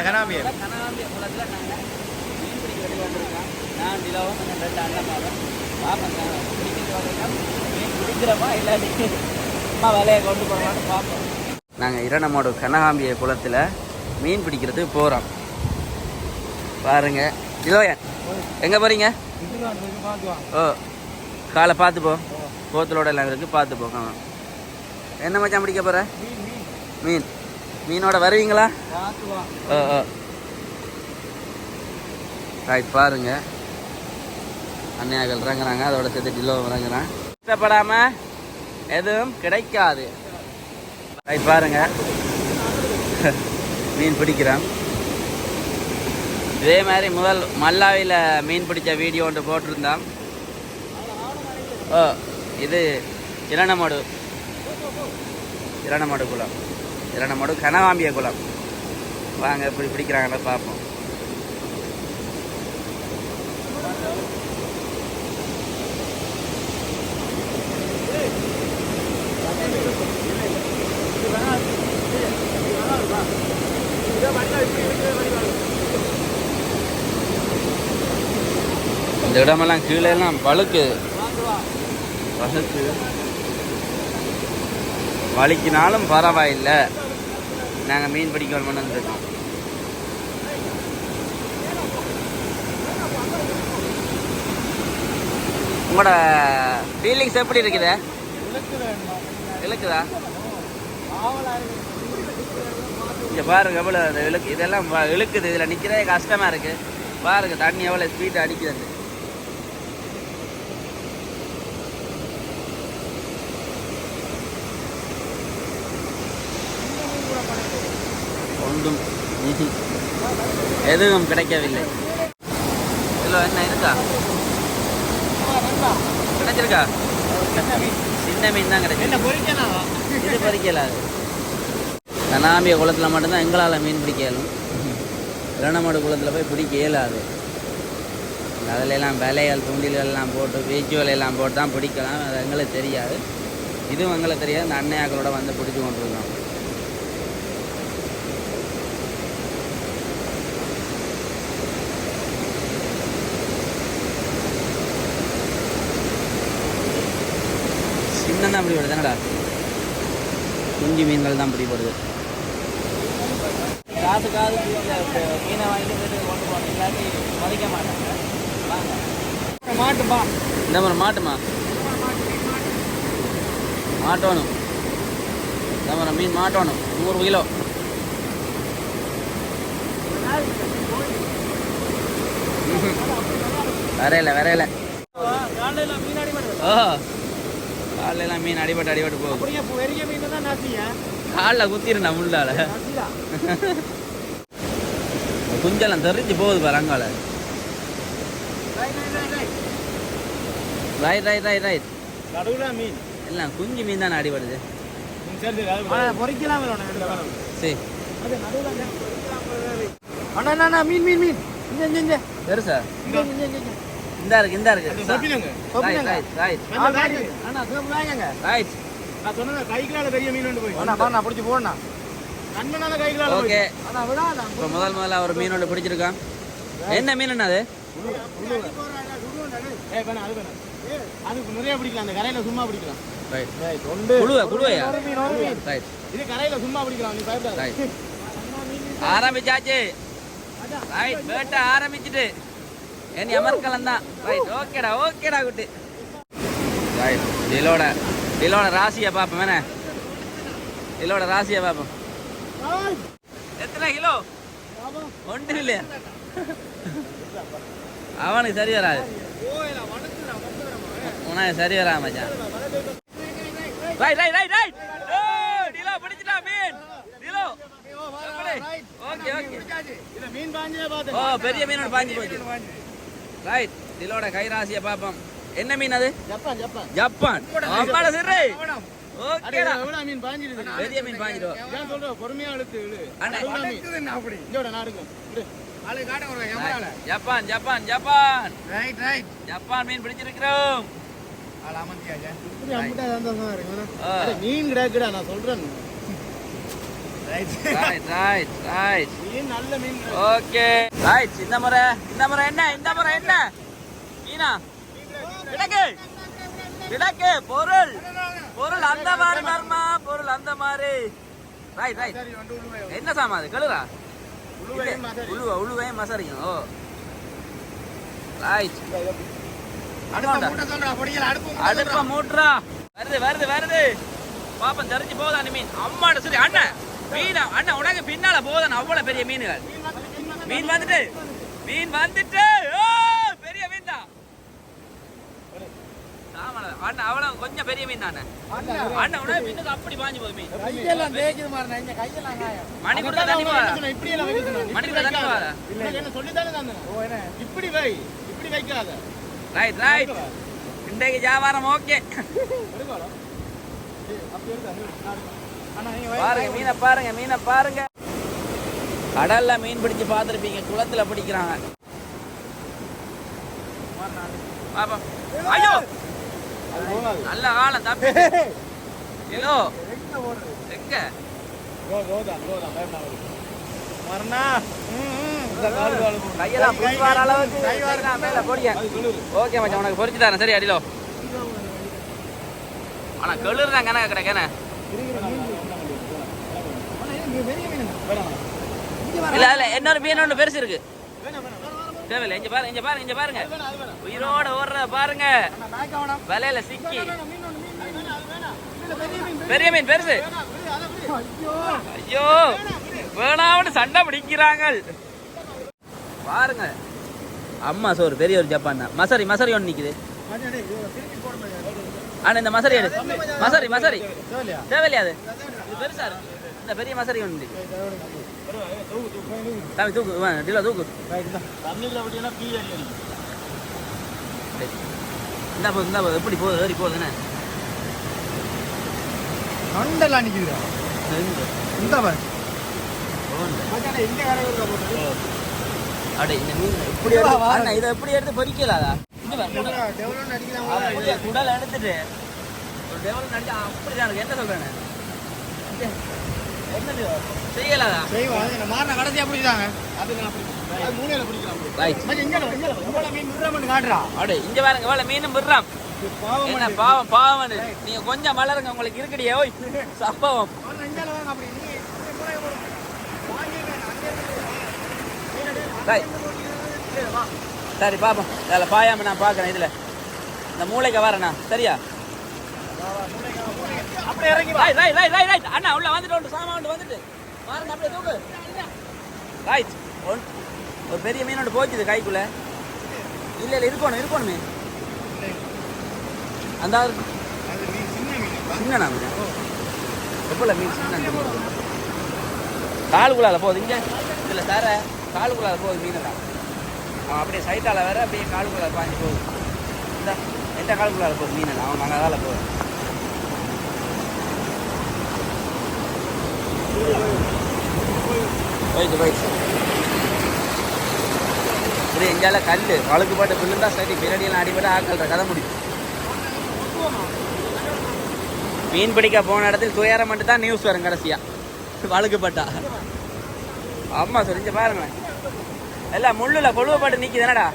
கனாமிய கனாம்பிய குளத்தில் நாங்கள் மீன் பிடிக்க வந்திருக்கோம். நான் நிலவும் கொஞ்சம் ரெண்டு அண்ணமாவும் பார்ப்போம் நான் பிடிக்கிறது வந்திருக்கோம் மீன் பிடிக்கிறோமா இல்லாட்டி அம்மா வேலையை கொண்டு பார்ப்போம் நாங்கள் இரணமோடு கனகாம்பிய குளத்தில் மீன் பிடிக்கிறதுக்கு போகிறோம் பாருங்க. இளோயன் எங்கே போகிறீங்க ஓ காலை பார்த்து போ. போத்தலோட எல்லாம் இருக்குது பார்த்து போ. ஆ. என்ன மச்சான் பிடிக்க போகிற மீன். மீனோட வருவீங்களா? ரைட் பாருங்க. அன்னையாக்கள் இறங்குறாங்க அதோட சேர்த்து டிலோ இறங்குறான். கஷ்டப்படாம எதுவும் கிடைக்காது. ரைட் பாருங்க. மீன் பிடிக்கிறேன். இதே மாதிரி முதல் மல்லாவியில் மீன் பிடிச்ச வீடியோ ஒன்று போட்டிருந்தோம் ஓ இது இரணமடு இரணமடு குளம். இரணமடு கனவாம்பிய குளம். வாங்க எப்படி பிடிக்கிறாங்கன்னு பார்ப்போம். இந்த இடமெல்லாம் கீழே எல்லாம் வழுக்கு. வழுக்கு. வலிக்கினாலும் பரவாயில்லை. நாங்கள் மீன் பிடிக்க வரணும்னு வந்துருக்கோம். உங்களோட ஃபீலிங்ஸ் எப்படி இருக்குது? இழுக்குதா? இங்கே பாருங்க எவ்வளோ இழுக்கு இதெல்லாம் இழுக்குது இதில் நிற்கிறதே கஷ்டமாக இருக்குது பாருங்கள் தண்ணி எவ்வளோ ஸ்பீட் அடிக்குது ஒன்றும். எதுவும் கிடைக்கவில்லை. இதில் என்ன இருக்கா? கிடைச்சிருக்கா? சின்ன மீன் தான் கிடைக்கும் இது பறிக்கல அது கனாம்பிய குளத்தில் மட்டும்தான் எங்களால் மீன் பிடிக்க இயலும். இரணமடு குளத்தில் போய் பிடிக்க இயலாது. அதுல எல்லாம் வலைகள் தூண்டில்கள் எல்லாம் போட்டு வீச்சு வலையெல்லாம் போட்டு தான் பிடிக்கலாம். அது எங்களுக்கு தெரியாது. இதுவும் எங்களுக்கு தெரியாது. இந்த அன்னையாக்களோட வந்து பிடிச்சி கொண்டிருக்கோம் அப்படி வருது. என்னடா? குஞ்சு மீன்கள் தான் பிடிப்படுது காசு காசு மீனை வாங்கிட்டு வீட்டுக்கு கொண்டு போகணும். இல்லாட்டி மதிக்க மாட்டாங்க. மாட்டுப்பா. இந்த மாதிரி மாட்டுமா? மாட்டணும். இந்த மாதிரி மீன் மாட்டணும். நூறு கிலோ. வரையில வரையில. ஓ எல்லாம் மீன் அடிபட்டு அடிபட்டு போகும் காலில் குத்திருந்தா முள்ளால. குஞ்செல்லாம் தெரிஞ்சு போகுது பாரு அங்கால. Right right right right. மீன். எல்லாம் குஞ்சு மீன் தானே அடிபடுது. பொறிக்கலாம் சரி. அண்ணா அண்ணா மீன் மீன் மீன். பெருசா? இந்த இருக்கு இந்த இருக்கு. ரைட் நான் சொன்னேன் கைகளால பெரிய மீன் வந்து போய். அண்ணா பாண்ணா பிடிச்சி போடணா கண்ணனால கைகளால ஓகே அண்ணா விடாண்ணா இப்போ முதல் முதல்ல ஒரு மீன் ஒன்று பிடிச்சிருக்கான். என்ன மீன் அது? ஏய் பண்ண அது பண்ண அது நிறைய பிடிக்கலாம். அந்த கரையில சும்மா பிடிக்கலாம். ரைட் ரைட் ஒன்று குழுவ குழுவையா? இது கரையில சும்மா பிடிக்கலாம். நீ பயப்படாத. ரைட் ஆரம்பிச்சாச்சு. ரைட் வேட்டை ஆரம்பிச்சுட்டு. என் அமர்கலம் தான் ரைட் ஓகேடா ஓகேடா குட்டி. ரைட் டிலோட டிலோட ராசியை பார்ப்போம் வேணே டிலோட ராசியை பார்ப்போம். எத்தனை கிலோ? ஒன்று இல்லையா? அவனுக்கு சரி வராது. உனக்கு சரி வரா மச்சான். ரைட் ரைட் ரைட் ரைட் ஓ டிலோ பிடிச்சிட்டா மீன். டிலோ எப்படி ஓகே ஓகே. ஓ பெரிய மீனோட பாஞ்சு போச்சு. ரைட் டிலோட கைராசியை பார்ப்போம். என்ன மீன் அது? Japan Japan. ஜப்பான். அம்மாட சிறு. ஓகேடா. மீன் பாஞ்சிருக்கு பெரிய மீன் பாஞ்சிடும் ஏன் சொல்ற? பொறுமையா இழுத்து இழு அண்ணே. நடுவுல மீன்? அப்படி. இதோட நாடுங்க Japan Japan Japan. Right right Japan மீன் பிடிச்சிருக்கிறோம். இப்படி அம்பிட்டா சந்தோஷமா இருக்கு மீன் கிடக்குடா நான் சொல்றேன். ரைட் ரைட் ரைட் ரைட் மீன் நல்ல மீன். ஓகே ரைட் இந்த முறை இந்த முறை என்ன இந்த முறை என்ன? மீனா? கிடக்கு கிடக்கு பொருள். பொருள் அந்த மாதிரி மர்மா பொருள் அந்த மாதிரி. ரைட் ரைட் உழுவை என்ன சாமா அது? கழுரா. உழுவ உழுவையும் மசரியும். ஓ. ரைட் அடுப்ப. மூட்டுறா. வருது வருது வருது. பாப்பம் தெரிஞ்சு போதா அந்த மீன்? அம்மாட சரி அண்ணன் மீன் அண்ணன் உனக்கு பின்னால போதான் அவ்வளவு பெரிய மீனுகள். மீன் வந்துட்டு மீன் வந்துட்டு பெரிய மீன் தான். அண்ணன் அவ்வளவு கொஞ்சம் பெரிய மீன் தானே? அண்ணன் உனக்கு மீனுக்கு அப்படி பாஞ்சு போகுது மீன். கையெல்லாம் தேய்க்குது மாதிரி இங்க கையெல்லாம் மணி கொடுத்தா தண்ணி போதா இப்படி எல்லாம் வைக்க சொன்னா. மணி கொடுத்தா தண்ணி போதா இல்ல என்ன சொல்லித்தானே தந்தேன் ஓ என்ன? இப்படி வை இப்படி வைக்காத. ரைட் ரைட் இன்றைக்கு வியாபாரம் ஓகே அப்படி அண்ணா வை. பாருங்க மீனை பாருங்க மீனை பாருங்க. கடல்ல மீன் பிடிச்சு பார்த்துருப்பீங்க குளத்துல பிடிக்கிறாங்க. ஐயோ! நல்ல ஆழம் தப்பி ஐயோ எங்க? கையெல்லாம் ஓகே மச்சான் உனக்கு பொறிச்சு தரேன். சரி அடிலோ. ஆனா கெளுர் தான் கணக்கு கிடக்கேனே இல்ல இல்ல இன்னொரு மீன் ஒன்று பெருசு இருக்கு. தேவையில்ல இங்க பாருங்க இங்க பாருங்க இங்க பாருங்க. உயிரோட ஓடுற பாருங்க. வலையில சிக்கி. பெரிய மீன் பெருசு. ஐயோ வேணாம்னு சண்டை பிடிக்கிறாங்க பாருங்க. அம்மா சோறு பெரிய ஒரு ஜப்பான் தான். மசரி மசரி ஒன்று நிக்குது. ஆனா இந்த மசரி எடு. மசரி மசரி. தேவையில்லையா அது? பெருசா இருக்கு. இந்த பெரிய மசரி தம்பி தூக்கு இந்த. போது இந்த போது எப்படி போகுது ஏறி போகுது என்ன மண்டெல்லாம் நிக்குதுடா. இந்த பாரு. அடே இந்த மீன் இப்படி எடுத்து இதை எப்படி எடுத்து பொறிக்கலாதா? குடல். எடுத்துட்டு. ஒரு டெவலப் நடிச்சு அப்படிதான் இருக்கு. என்ன சொல்றேன் செய்யலாதா? ரைட் அடே இங்க பாருங்க வேலை மீனும் விடுறான். என்ன பாவம் பாவம் நீங்க கொஞ்சம் மலருங்க உங்களுக்கு இருக்குடியே. ஓய் சம்பவம். சரி பாப்போம். அதில் பாயாம நான் பார்க்குறேன் இதில். இந்த மூளைக்கு வரேண்ணா சரியா? Right right right right right அண்ணா உள்ள வந்துட்டு உண்டு. சாமா வந்துட்டு. வாருங்க அப்படியே தூக்கு. ரைட் ஒன் ஒரு பெரிய மீன் ஒன்று போச்சுது கைக்குள்ள. இல்லை இல்லை இருக்கணும் இருக்கணும். அந்த சின்னண்ணா மீன்? எப்பல மீன் சின்ன காலுக்குள்ளால போகுது இங்கே. இதில் தர. காலுக்குள்ளால போகுது மீனெல்லாம். அவன் அப்படியே சைட்டால வேற அப்படியே காலுக்குள்ளால பாஞ்சு போகுது. இந்த எந்த காலுக்குள்ளால போகுது மீனெல்லாம்? அவன் அங்கே அதால போகுது. போயிட்டு போயிட்டு இது எங்கால கல் வழுக்கு போட்டு விழுந்தா சரி பின்னாடியெல்லாம் அடிபட்டு ஆக்கல்ற கதை முடியும். மீன் பிடிக்க போன இடத்துல துயரம் மட்டும் தான் நியூஸ் வரும் கடைசியா. வழுக்குப்பட்டா ஆமா சொல்லி பாருங்க எல்லாம் முள்ளுல கொழுவப்பட்டு நிக்குது என்னடா?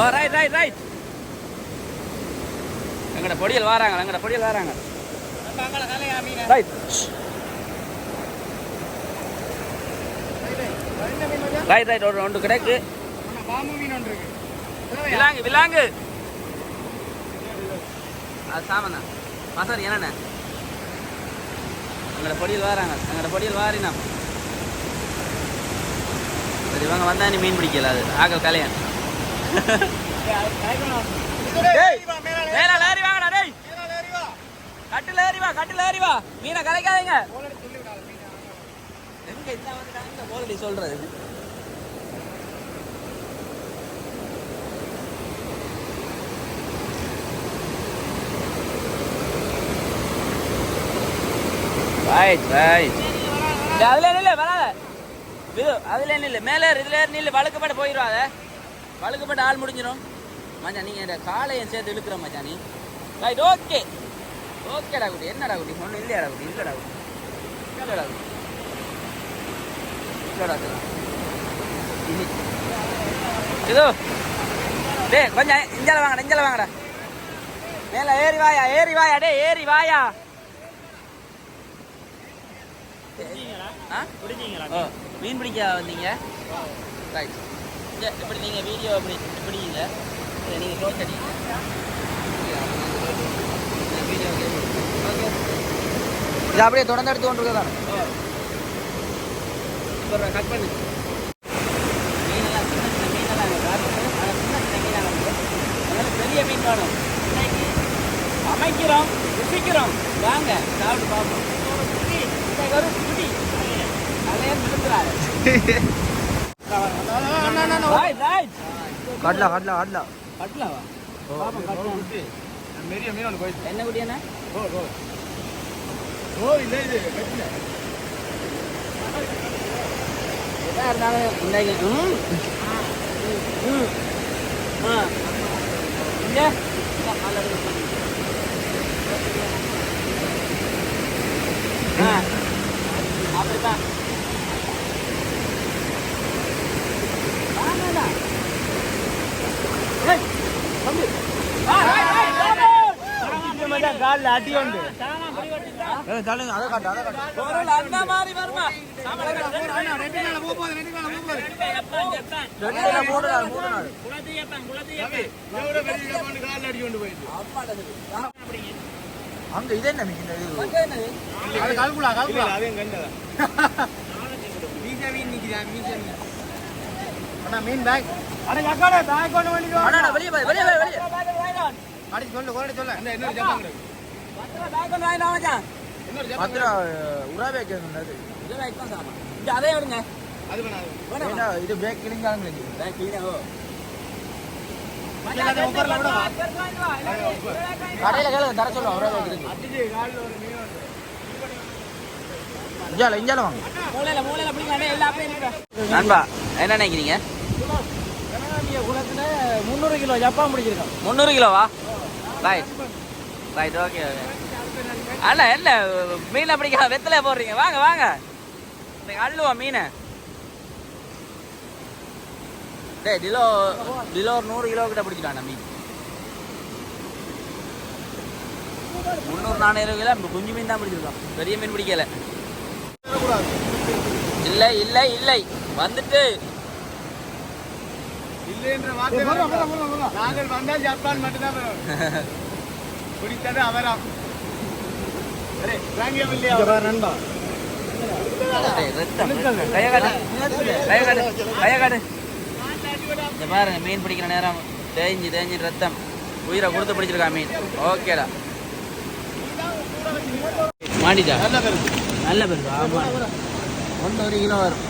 ஓ ரைட் ரைட் ரைட் எங்கட பொடியல் வராங்க எங்கட பொடியல் வராங்க. ரைட் ரைட் ரைட் ஒரு ஒன்று கிடக்கு. விலாங்கு விலாங்கு. அது சாமண்ணா மசாரி என்னண்ணே எங்களோட பொடியில் வராங்க எங்களோட பொடியில் வாரினா. சரி இவங்க வந்தா நீ மீன் பிடிக்கல அது ஆகல் கலையன். மேல வாங்கடா டேய். கட்டில் ஏறி வா கட்டில் ஏறி வா. மீனை கலைக்காதீங்க. எங்க இந்த இந்த போலடி சொல்றது? ரைட் ரைட் அதுல இல்ல வராத. இது அதுல இல்லை மேலே இதுல நில்லு வழுக்கப்பட்டு போயிடும் அதை வழுக்கப்பட்டு ஆள் முடிஞ்சிடும். மச்சான் நீங்கள் இந்த காலையும் சேர்த்து இழுக்கிற மச்சான் நீ. Right okay. ஓகேடா குட்டி என்னடா குட்டி? ஒன்றும் இல்லையாடா குட்டி? இல்லைடா குட்டி. இல்லைடா குட்டி. இல்லைடா. இதோ. டேய் கொஞ்சம் இஞ்சால வாங்கடா இஞ்சால வாங்கடா. மேல ஏறி வாயா ஏறி வாயா டேய் ஏறி வாயா. ஆ. மீன் பிடிக்க வந்தீங்க? ரைட் இப்படி நீங்கள் வீடியோ அப்படி பிடிங்க இதை நீங்கள் க்ளோஸ் அடிங்க. இது அப்படியே தொடர்ந்து எடுத்து கொண்டு இருக்கதான் கட் பண்ணு. மீனெல்லாம் சின்ன சின்ன மீனெல்லாம் ஆனால் சின்ன சின்ன மீனாக அதனால பெரிய மீன் வேணும். இன்னைக்கு சமைக்கிறோம் ருசிக்கிறோம். வாங்க சாப்பிட்டு பார்ப்போம். மெரிய மீன் ஒன்று போயிடுச்சு என்ன குடி என்ன ஓ ஓ. ஓ இல்லை இது கட்டில எதா இருந்தாலும் இன்னைக்கு ம். ம். ஆ. ஆ. அப்படிதான் வாங்கடா. ஏய், தம்பி. ஆ, ரைட், ரைட், சாமி. காலில் அடி உண்டு. தள்ளுங்க அதை காட்டு அதை காட்டு. பொருள் அந்த மாதிரி வருமா? ரெண்டு நாள் ரெண்டு நாள் போக போகுது ரெண்டு நாள் போக போகுது. ரெண்டு நாள் மூணு நாள் மூணு நாள் குளத்து ஜப்பான், குளத்து ஜப்பான். எவ்வளோ பெரிய ஜப்பான் காலில் அடி கொண்டு போயிடுச்சு அங்க இது என்ன மீன் இது? அது கல்குலா கல்குலா. அதையும் கண்டதா மீச மீன் நிக்குதா மீச மீன் அண்ணா மீன் பேக் அட ஜக்காடா பேக் கொண்டு வந்துக்கோ அண்ணா, வெளியே போய், வெளியே போய், வெளியே. அடி சொல்லு கோரடி சொல்ல. இந்த இன்னொரு ஜப்பான் பத்திர பேக் கேக்குறது இது பேக் அதே விடுங்க. அது இது பேக் கிளிங்காலும் கிளிங்க பேக். பேக் பேக் வா. கடையில கேளு தர சொல்லுவோம் கிளிங்க ஒரு மீன் வந்து இஞ்சால வாங்க. நண்பா என்ன நினைக்கிறீங்க முந்நூறு கிலோ ஜப்பான் பிடிச்சிருக்கோம் முந்நூறு கிலோவா ரைட் ரைட் ஓகே ஓகே அண்ணா என்ன மீனை பிடிக்க வெத்தலையா போடுறீங்க? வாங்க வாங்க. அள்ளுவோம் மீனை. டேய் டிலோ டிலோ ஒரு நூறு கிலோ கிட்ட பிடிச்சிட்டான் மீன்? முந்நூறு நானூறு கிலோ குஞ்சு மீன் தான் பிடிச்சிருக்கோம். பெரிய மீன் பிடிக்கல. இல்லை இல்லை இல்லை. வந்துட்டு. இல்லை என்ற வார்த்தை நாங்கள் வந்தால் ஜப்பான் மட்டும்தான். பிடித்தது அவராம். பாருங்க மீன் பிடிக்கிற நேரம் தேஞ்சு தேஞ்சு ரத்தம் உயிரை கொடுத்து பிடிச்சிருக்கா மீன் ஓகேடா மாட்டிட்டா நல்ல கருத்து நல்ல பேர் ஆமா ஒன்றரை கிலோ வரும்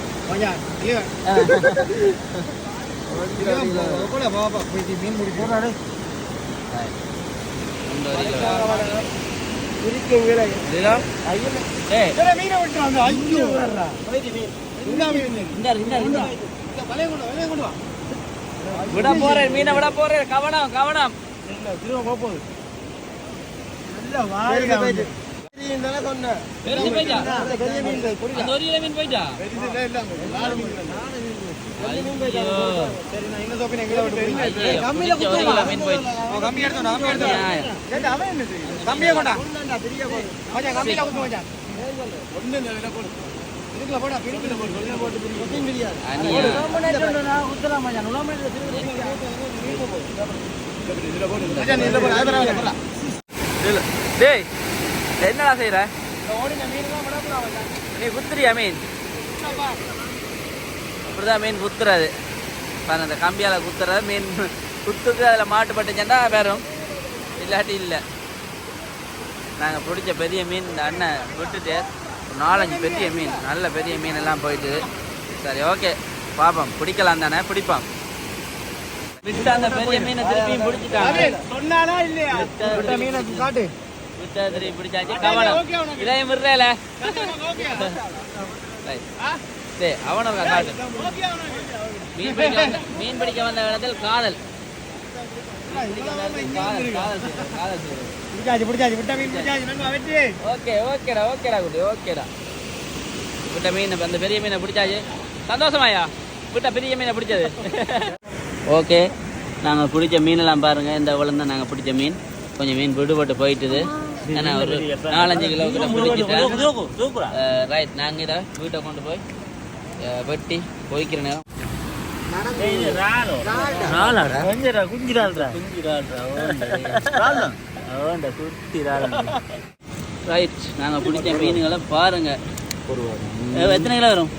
மீன் பிடிச்சு மீனை மீன். இந்த மீன் இந்த இந்த இந்த வலைய கொண்டு வலைய கொண்டு வா விட போறேன் மீனை விட போறேன் கவனம் கவனம். இல்ல திரும்ப போகுது. நல்ல வாயில போயிட்டு. சொன்னேன். பெரிய மீன். மீன் போயிட்டா. பெருசுல இல்ல நாலு மீன். டேய் என்னடா செய்யற நீ குத்துறியா மீன்? இப்படிதான் மீன் குத்துறது. பாருங்க அந்த கம்பியால குத்துறது மீன் குத்துக்கு அதில் மாட்டுப்பட்டுச்சேன்டா வரும் இல்லாட்டி இல்லை. நாங்கள் பிடிச்ச பெரிய மீன் இந்த அண்ணன் விட்டுட்டு நாலஞ்சு பெரிய மீன் நல்ல பெரிய மீன் எல்லாம் போயிட்டு. சரி ஓகே. பாப்போம். பிடிக்கலாம் தானே? பிடிப்போம். விட்டு அந்த பெரிய மீனை திருப்பியும் பிடிச்சிட்டாங்க. சொன்னானா இல்லையா? விட்ட மீனை காட்டு. விட்டு திருப்பி பிடிச்சாச்சு. கவனம். இதையும் விடுறேல. ஓகே ரைட் டேய் அவனை காட்டு மீன் பிடிக்க வந்த மீன் பிடிக்க வந்த இடத்தில் காதல் காதல் காதல் காதல் ஓகே ஓகேடா ஓகேடா குட்டி ஓகேடா. விட்ட மீன் அந்த பெரிய மீனை பிடிச்சாச்சு. சந்தோஷமாயா விட்ட பெரிய மீனை பிடிச்சது. ஓகே நாங்கள் பிடிச்ச மீனெல்லாம் பாருங்க. இந்த தான் நாங்கள் பிடிச்ச மீன். கொஞ்சம் மீன் விடுபட்டு போயிட்டுது. ஏன்னா ஒரு நாலஞ்சு கிலோ கிட்ட பிடிச்சிட்டேன் ரைட் நாங்கள் இதை வீட்டை கொண்டு போய் வெட்டி பொய்க்கிற நேரம். ரைட் நாங்கள் பிடிச்ச மீன்களை பாருங்க. எத்தனை கிலோ வரும்?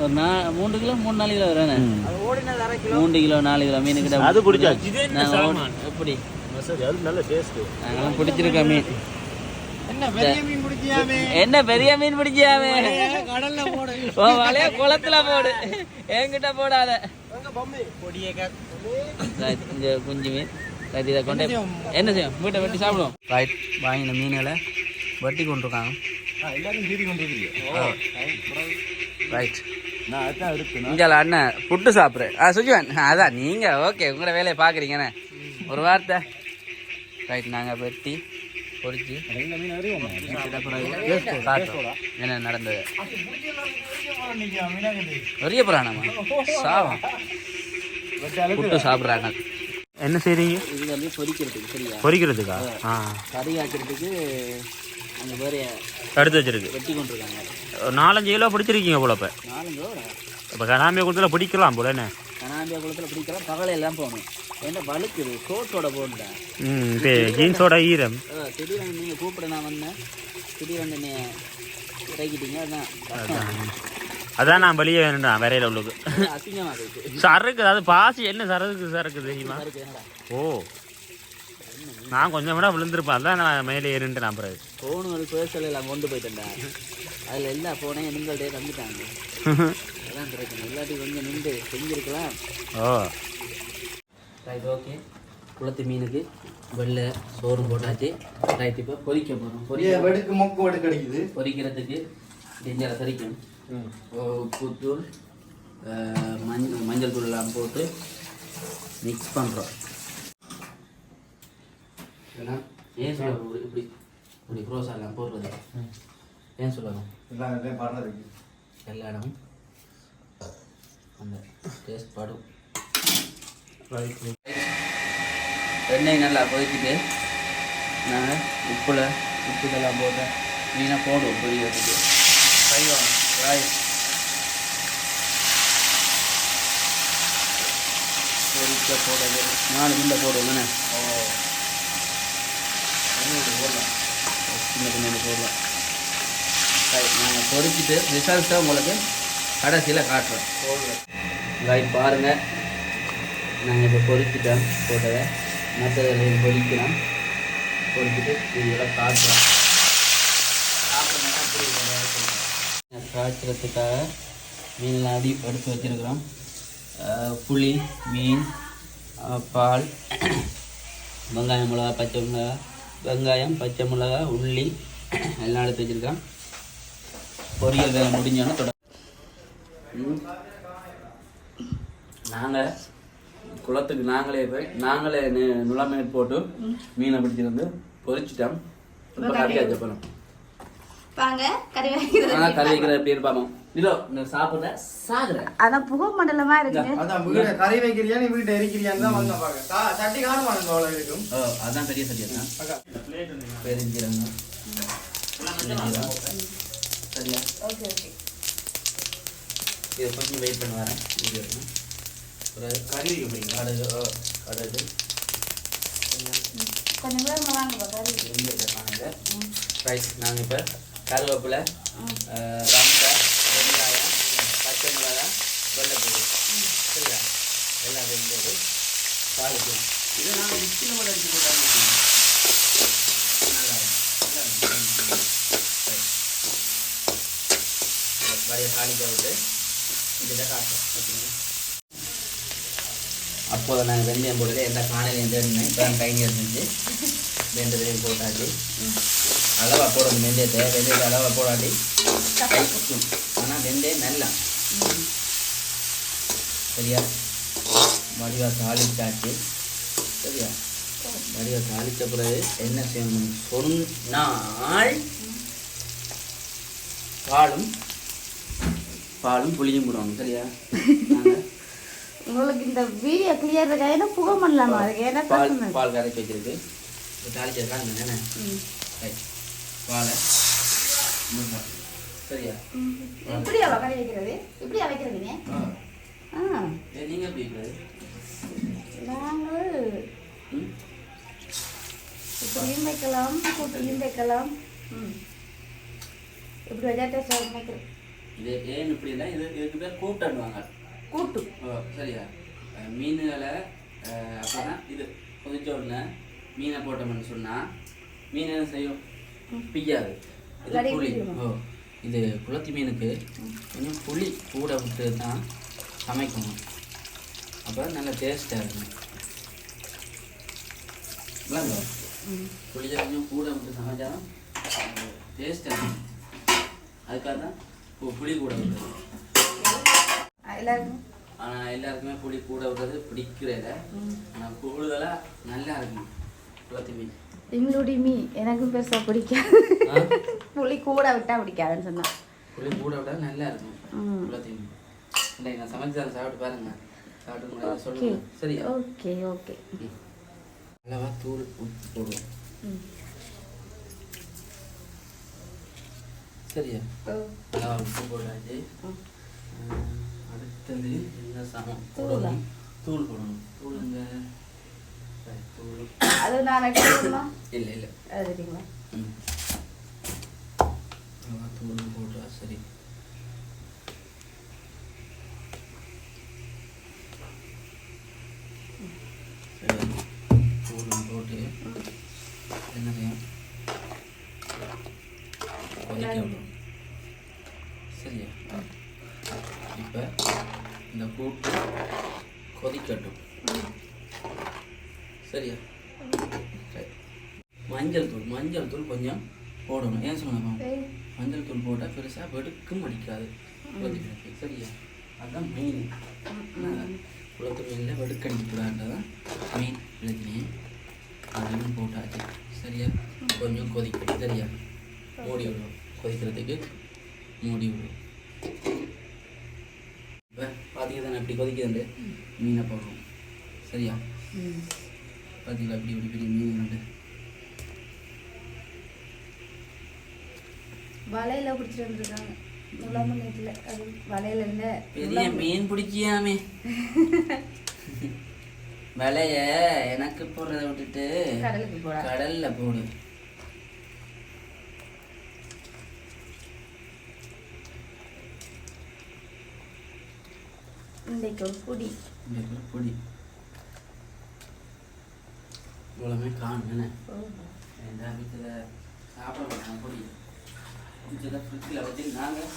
ஒரு நா மூன்று கிலோ மூணு நாலு கிலோ வரும்? மூன்று கிலோ நாலு கிலோ மீன் கிட்ட அது ஓடி- எப்படி? அது நல்ல டேஸ்ட் நாங்களாம் பிடிச்சிருக்க மீன். என்ன பெரிய மீன் பிடிச்சியாமே? என்ன பெரிய மீன் பிடிச்சியாமே? கடல்ல போடு. ஓ வலைய குளத்துல போடு. என்கிட்ட போடாத. குஞ்சு மீன். இதை கொண்டு என்ன செய்யும் வீட்டை வெட்டி சாப்பிடுவோம். ரைட் வாங்கின மீன்களை வெட்டி கொண்டிருக்காங்க. ரைட் நான் அதான் எடுத்து இங்கே அண்ணன் புட்டு சாப்பிட்றேன். ஆ சுஜிவன் அதான் நீங்கள் ஓகே உங்களோட வேலையை பார்க்குறீங்கண்ணே. ஒரு வார்த்தை. ரைட் நாங்கள் வெட்டி பொறிச்சு. என்ன நடந்தது? பெரிய புராணமா? சாவம். புட்டு சாப்பிட்றாங்க. என்ன செய்றீங்க? இது வந்து பொரிக்கிறதுக்கு சரியா? பொரிக்கிறதுக்கா ஆ. கறி ஆக்கிறதுக்கு அங்கே வேற எடுத்து வச்சிருக்கு. வெட்டி கொண்டிருக்காங்க. நாலஞ்சு கிலோ பிடிச்சிருக்கீங்க போல இப்போ. நாலு இப்போ கனாமிய குளத்தில் பிடிக்கலாம் போல என்ன? கனாம்பியா குளத்தில் பிடிக்கலாம். பகலையெல்லாம் போகணும். என்ன வழுக்குது? சோட்டோட போகணுண்டா ம் இப்போ ஜீன்ஸோட ஈரம். திடீர்னு நீங்கள் கூப்பிட நான் வந்தேன். திடீர்னு நீ இறக்கிட்டீங்க. அதான். அதான். நான் வெளியே வேணும்டா விரையில போயிட்டு சரக்கு அது பாசி என்ன சரக்கு சரக்கு தெரியுமா? ஓ. நான் கொஞ்சம் விட விழுந்திருப்பேன். அதான் நான் மேலே ஏறின்ட்டு நான் பிறகு. ஃபோனுகள் பேசல எல்லாம் கொண்டு போயிட்டேன்டா. அதில் எல்லா ஃபோனையும் எங்கள்கிட்டே தந்துட்டாங்க. அதான் பிரச்சனை இல்லாட்டி கொஞ்சம் நின்று செஞ்சிருக்கலாம். ஓ ரைட் ஓகே. குளத்து மீனுக்கு வெள்ளை சோறு போட்டாச்சு. ரைட் இப்போ பொரிக்க போகிறோம் பொரிக்க வெடுக்கு மொக்கு வெடுக்கு அடிக்குது பொரிக்கிறதுக்கு டெஞ்சரை சரிக்கும் உப்புத்தூள் மஞ்சள் மஞ்சள் தூள் எல்லாம் போட்டு மிக்ஸ் பண்ணுறோம் ஏன் சொல்லுவாங்க இப்படி இப்படி க்ரோஸ் எல்லாம் போடுறது? ஏன் சொல்லுவாங்க எல்லாம் பண்ணதுக்கு. எல்லா இடமும் அந்த டேஸ்ட் படும். எண்ணெய் நல்லா கொதிக்கிட்டு நாங்கள் உப்பில் உப்பு இதெல்லாம் போட்டு மீனாக போடுவோம் பொரியறதுக்கு ரைட் பொரிக்க போடுறது நாலு மீன்ல போடுவோம் தானே? போடலாம். சின்ன சின்ன போடலாம். நாங்கள் பொரிச்சிட்டு ரிசல்ட்டை உங்களுக்கு. கடைசியில் காட்டுறோம். ரைட் பாருங்கள் நாங்கள் இப்போ பொரிச்சிட்டோம் போட்டதை. மற்றதில் பொரிக்கிறோம் பொறிச்சிட்டு இதெல்லாம் காட்டுறோம். காய்ச்சறதுக்காக மீன்லாம் அடி எடுத்து வச்சுருக்குறோம். புளி மீன் பால் வெங்காயம் மிளகா பச்சை மிளகா வெங்காயம் பச்சை மிளகா உள்ளி எல்லாம் எடுத்து வச்சுருக்கேன் பொரியல் வேலை முடிஞ்சோன்னு தொட நாங்கள் குளத்துக்கு நாங்களே போய் நாங்களே நுழமேட் போட்டு மீனை பிடிச்சி வந்து பொரிச்சிட்டோம் இப்போ கறி வாங்க வைக்கிறது கறி வைக்கிறது எப்படி இருப்பாமோ இதோ நான் சாப்பிட்ற சாகுறேன் அதான் புகை மண்டலமா இருக்குது அதான் வீட கறி வைக்கிறியா நீ வீட்டை எரிக்கிறியான்னு தான் வந்த பாக்க சா- சட்டி காணுமா இந்த அவ்வளோ இருக்கும்? அதான் பெரிய சட்டியா அக்கா. பெருஞ்சீரங்க சரியா? Okay okay. இது கொஞ்சம் வெயிட் பண்ணி வரேன். இது. ஒரு கறி கடுகு ஓ, கடுகு. ரைஸ் நாங்கள் இப்போ கருவேப்பிலை ரம்பை வெங்காயம் பச்சை மிளகாய் வெள்ளைப்பூடு சரியா? எல்லாத்தையும் போட்டு தாளிக்கணும். இதை நாங்கள் மிக்சியில் மட்டும் அடிச்சு போட்டாங்க நல்லா. வடைய தாளிக்க விட்டு இதில் காட்டுறோம் ஓகேங்களா அப்போது நாங்கள் வெந்தயம் போட்டது எந்த காலையில் தேடினேன் இப்போ கை இருந்துச்சு. வெந்தயம் போட்டாச்சு. அளவாக போடணும். வெந்தயத்தை. வெந்தயத்தை அளவாக போடாட்டி கை குத்தும் ஆனால் வெந்தயம் நல்லா. சரியா? வடிவா தாளிச்சாச்சு. சரியா? வடிவா தாளித்த பிறகு என்ன செய்யணும்? சொன்னால் பாலும் பாலும் புளியும் போடுவாங்க சரியா? உங்களுக்கு இந்த வீடியோ கிளியர் இருக்கா? ஏன்னா புகை பண்ணலாமா அதுக்கு ஏன்னா பால் பால் கரைச்சி வச்சிருக்கு. தாளிச்சிருக்காங்க என்ன? பாலை. சரியா? இப்படியா கறி வைக்கிறது? இப்படியா வைக்கிறதுங்க ஆ. ஏ, நீங்க எப்படி இருக்கிறது நாங்கள் இப்படியும் வைக்கலாம் கூட்டியும் வைக்கலாம். ம். இப்படி வச்சா வைக்கிறேன் இது ஏன் இப்படி இல்லை இது இதுக்கு பேர் கூட்டணுவாங்க கூட்டு. ஓ சரியா. மீன்களை அஹ், அப்படின்னா இது கொதிச்ச உடனே மீனை போட்டோம்னு சொன்னால் மீன் என்ன செய்யும்? பிய்யாது. இது புளி? ஓ இது குளத்தி மீனுக்கு கொஞ்சம் புளி கூட விட்டு தான் சமைக்கணும் அப்போ நல்ல டேஸ்ட்டாக இருக்கும். இல்லைங்க புளியை கொஞ்சம் கூட விட்டு சமைச்சாலும் டேஸ்ட்டாக இருக்கும். அதுக்காக தான் புளி கூட விடுறது. ஆனால் எல்லாருக்குமே புளி கூட விடுறது பிடிக்கிறதில்ல. ஆனால் கூடுதலாக நல்லா இருக்கும். குளத்தி மீன் எங்களுடைய மீ எனக்கும் பெருசாக பிடிக்காது? புளி கூட விட்டா பிடிக்காதுன்னு சொன்னான் புளி கூட விட நல்லா இருக்கும். ம். குளத்தி மீன் இல்லை நான் சமைச்சு தரேன் சாப்பிட்டு பாருங்க. சாப்பிட்டு சொல்லுங்க. சரியா? Okay okay. அளவா தூள் போடுவோம் ம் சரியா உப்பு. ஆஹ், அடுத்தது என்ன சமம்? தூளா? போடணும். தூள் போடணும். தூள் அது நான் இல்லை இல்லை. அளவா தூள் போட்டா சரி. சரி தூள் போட்டு என்ன செய்யும் கொதிக்க விடணும் சரியா இப்போ இந்த கூட்டு கொதிக்கட்டும் சரியா? சரி. மஞ்சள் தூள் மஞ்சள் தூள் கொஞ்சம் போடணும். ஏன் ஏய், மஞ்சள் தூள் போட்டால் பெருசாக வெடுக்கும் அடிக்காது. குளத்து சரியா? அதுதான் மெயின் குளத்து மீனில் வெடுக்கடிக்கக்கூடாதுன்றதான் மெயின் பிரச்சனையே அதையும் போட்டாச்சு. சரியா? கொஞ்சம் கொதிக்கணும் சரியா? மூடி விடுவோம் கொதிக்கிறதுக்கு மூடி விடுவோம் பார்த்தீங்க தானே எப்படி கொதிக்குதுண்டு மீனை போடுவோம் சரியா. பார்த்தீங்களா இப்படி இப்படி பெரிய மீன் உண்டு வலையில பிடிச்சிட்டு வந்துருக்காங்க. முலாம நேரத்தில் அது வலையில இருந்த பெரிய மீன் பிடிக்கியாமே. விலைய எனக்கு போடுறத விட்டுட்டு கடலுக்கு போடா. கடல்ல போடு. இன்றைக்கு ஒரு குடி இந்த பேர் பொடி. இவ்வளோமே காணும் என்ன? வீட்டில் சாப்பிட மாட்டாங்க பொடி? கொஞ்சம் ஃப்ரிட்ஜில் வச்சு நாங்கள்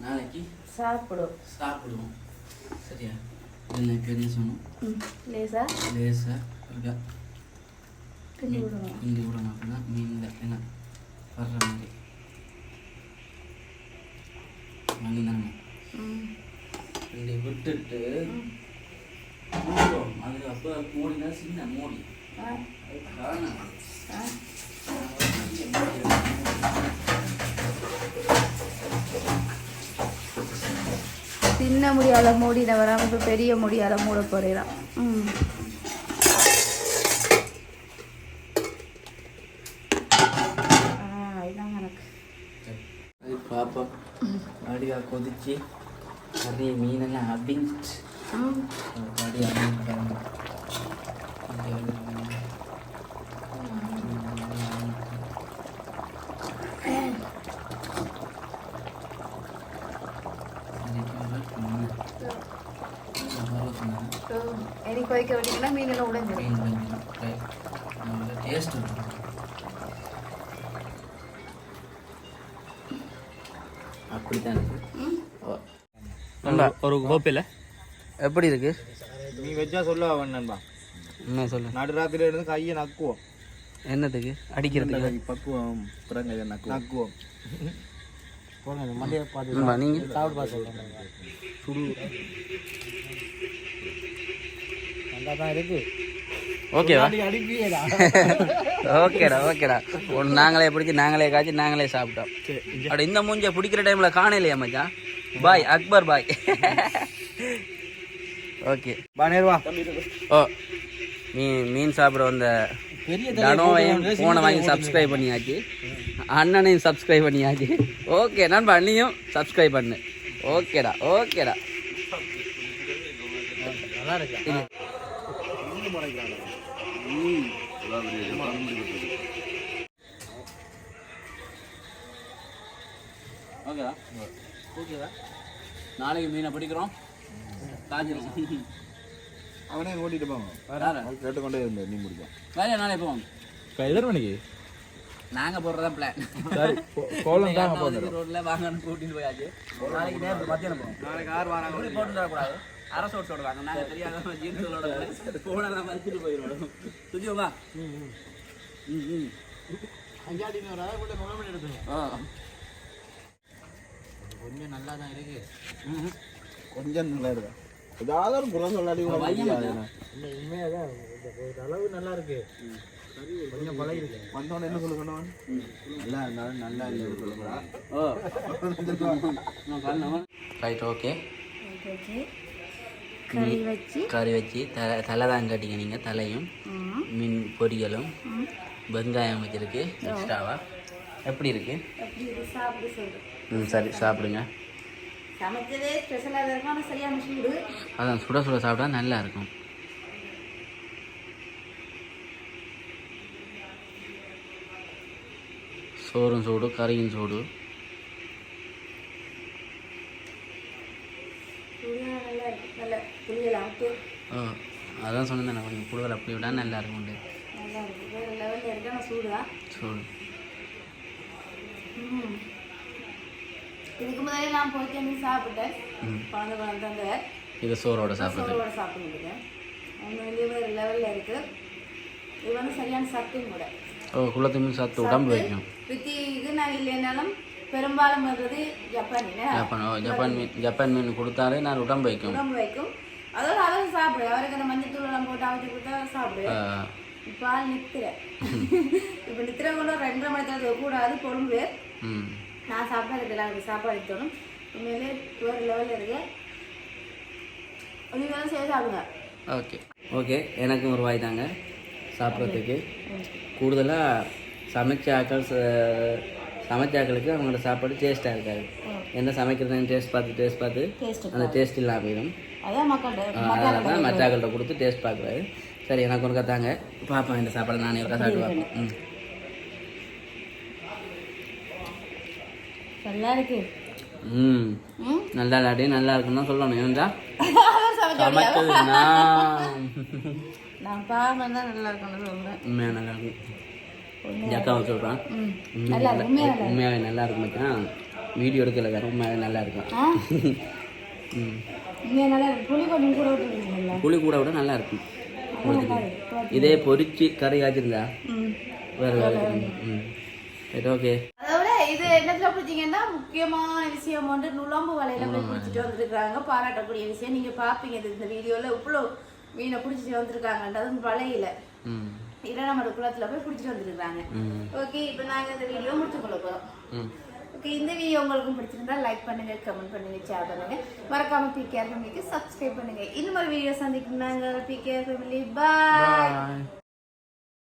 நாளைக்கு சாப்பிடும் சாப்பிடுவோம் சரியா? இல்லை பெரிய சொன்னோம். லேசா? லேசாக இருக்கா கிண்டி விடணும். கிண்டி விடணும் அப்படின்னா மீனில் என்ன வர்ற மாதிரி. வாங்கினாங்க ம். விட்டுட்டு மூடுவோம் அது அப்போ மூடினா சின்ன மூடி. சின்ன முடியால மூடின வராம இப்போ பெரிய முடியால மூட போறேன் ம். பார்ப்போம் அடியா கொதிச்சு கறி மீனெல்லாம் அபிஞ்சிச்சு ம் அடி அபிஞ்சிட்டாங்க எனக்கு கொதிக்க விட்டீங்கன்னா மீனெல்லாம் உடைஞ்சிடும் டேஸ்ட் அப்படித்தான் நம்ம ஒரு கோப்பையில் எப்படி இருக்கு? நீ வச்சா சொல்ல அவன் நண்பா? என்ன சொல்லு? நடுராத்திரில இருந்து கையை நக்குவோம். என்னத்துக்கு? அடிக்கிறதுக்கு? பக்குவம் நக்குவோம். நக்குவோம். நண்பா நீங்கள் சாப்பிட்டு பார்த்து ஓகேவா? ஓகேடா ஓகேடா. ஒன்று நாங்களே பிடிச்சி நாங்களே காய்ச்சி நாங்களே சாப்பிட்டோம். அப்படி இந்த மூஞ்ச பிடிக்கிற டைமில் காணலையா மச்சான்? பாய் அக்பர் பாய் ஓகே பானேர்வா ஓ மீன் மீன் சாப்பிட வந்த தனோவையும் போனை வாங்கி சப்ஸ்கிரைப் பண்ணியாச்சு அண்ணனையும் சப்ஸ்கிரைப் பண்ணியாச்சு ஓகே நண்பா அண்ணியும் சப்ஸ்கிரைப் பண்ணு ஓகேடா ஓகேடா இல்ல. ஓகேவா நாளைக்கு மீனை பிடிக்கிறோம். காஞ்சிரும் அவனே ஓட்டிட்டு யாரு? கேட்டுக்கொண்டே இருந்தேன் நீ முடிக்கும் வேலையா நாளை போவோம்? எத்தனை மணிக்கு? நாங்க போடுறதா பிளான் சரி கோலம் தான் போந்துடும் ரோட்ல வாங்கன்னு கூட்டிட்டு போயாச்சு. நாளைக்கு நேரத்து மத்தியானம் போவோம். நாளைக்கு யார் வராங்க அப்படி போட்டு தரக்கூடாது அரசு ஓட்டு வாங்க நாங்க தெரியாத ஜீன்ஸுகளோட போன நான் வச்சுட்டு போயிடுவோம். சுஜிவா ம் ம். ஆ. கொஞ்சம் நல்லா தான் இருக்கு. ம் கொஞ்சம் நல்லா இருக்கா. ஏதாவது ஒரு புறம் சொல்லாடி கூட பையன் வந்தவன என்ன சொல்லணும் நல்லா இருந்தாலும் நல்லா இல்லைன்னு சொல்லுங்களா ஓ. ரைட் ஓகே ஓகே கறி வச்சு. கறி வச்சு தலை தலை தான் கட்டிங்க நீங்கள் தலையும். மீன் பொரியலும். வெங்காயம் வச்சிருக்கு எக்ஸ்ட்ராவா எப்படி இருக்கு? ம் சரி சாப்பிடுங்க. சமைச்சதே ஸ்பெஷலாக இருக்கும் ஆனால் சரியான சூடு அதான் சுட சுட சாப்பிட்டா நல்லா இருக்கும். சோறும் சூடு கறியும் சூடு. ஓ அதான் சொன்னேன் கொஞ்சம் புழுவல் அப்படி விட்டா நல்லா இருக்கும் சூடு. சூடு. இதுக்கு முதலே நான் போய் மீன் சாப்பிட்டேன். குழந்தை குழந்தை அந்த இது சோறோட சாப்பிட்றது. சோறோட சாப்பிட்டுருக்கேன் வந்து வேறு லெவலில் இருக்கு. இது வந்து சரியான சத்தும் கூட. ஓ குளத்து மீன் சத்து உடம்பு வைக்கும் வித்தி இது நான் இல்லைனாலும் பெரும்பாலும் வர்றது ஜப்பான் ஜப்பான் ஓ ஜப்பான் மீன் ஜப்பான் மீன் கொடுத்தாலே நான் உடம்பு வைக்கும் உடம்பு வைக்கும் அதோட அவரும் சாப்பிடு. அவருக்கு அந்த மஞ்சத்தூள் எல்லாம் போட்டு அவிச்சு கொடுத்தா சாப்பிடு. ஆ, இப்போ நித்திர. இப்போ நித்திர கொண்டு ரெண்டரை மணி நேரத்துக்கு கூடாது பொறும்பு. ம். நான் சாப்பிட்டா எனக்கு சாப்பாடு எடுத்தோணும் உண்மையிலே வேறு லெவலில் இருக்கு நீங்கள் செய்ய சாப்பிடுங்க. ஓகே. ஓகே எனக்கும் ஒரு வாய் தாங்க. சாப்பிட்றதுக்கு. கூடுதலாக சமைச்ச ஆக்கள் ச- சமைச்ச ஆக்களுக்கு அவங்களோட சாப்பாடு டேஸ்ட்டாக இருக்காது. என்ன சமைக்கிறதுன்னு டேஸ்ட் பார்த்து டேஸ்ட் பார்த்து அந்த டேஸ்ட் இல்லாம போயிடும். அதனால தான் மற்ற ஆக்கள்கிட்ட கொடுத்து டேஸ்ட் பார்க்குறாரு. சரி எனக்கு ஒன்று தாங்க பாப்பா இந்த சாப்பாடு நானே ஒருக்கா சாப்பிட்டு பார்ப்பேன் ம். நல்லா இருக்கு. ம். நல்லா இல்லாட்டி நல்லா இருக்குன்னு தான் சொல்லணும். ஏன்டா நான். பாருங்க தான் நல்லா இருக்கும்னு சொல்கிறேன் உண்மையாக நல்லா இருக்கும் ஜக்காவை சொல்கிறான் உண்மையாகவே நல்லா இருக்கும் மச்சான். வீடியோ எடுக்கல வேறு உண்மையாகவே நல்லா இருக்கும் புளி கூட விட நல்லா இருக்கும். இதே பொரிச்சு கறி காய்ச்சிருந்தா? ம். வேறு. வேறு. ம். சரி ஓகே. இது என்னத்துல பிடிச்சிங்கன்னா முக்கியமான விஷயம் வந்து நுழம்பு வலையில போய் பிடிச்சிட்டு வந்திருக்காங்க பாராட்டக்கூடிய விஷயம். நீங்க பாப்பீங்க இந்த வீடியோல. இவ்வளோ மீனை பிடிச்சிட்டு வந்திருக்காங்க அதுவும் வலையில. ம். இரண்டாமட குளத்துல போய் பிடிச்சிட்டு வந்திருக்காங்க ஓகே இப்போ நாங்க இந்த வீடியோ முடிச்சு கொள்ள போறோம். ஓகே இந்த வீடியோ உங்களுக்கு பிடிச்சிருந்தா லைக் பண்ணுங்க கமெண்ட் பண்ணுங்க ஷேர் பண்ணுங்க. மறக்காம பிகேஆர் ஃபேமிலிக்கு சப்ஸ்கிரைப் பண்ணுங்க. இன்னும் ஒரு வீடியோ சந்திக்கும் நாங்கள் பிகேஆர் ஃபேமிலி பாய்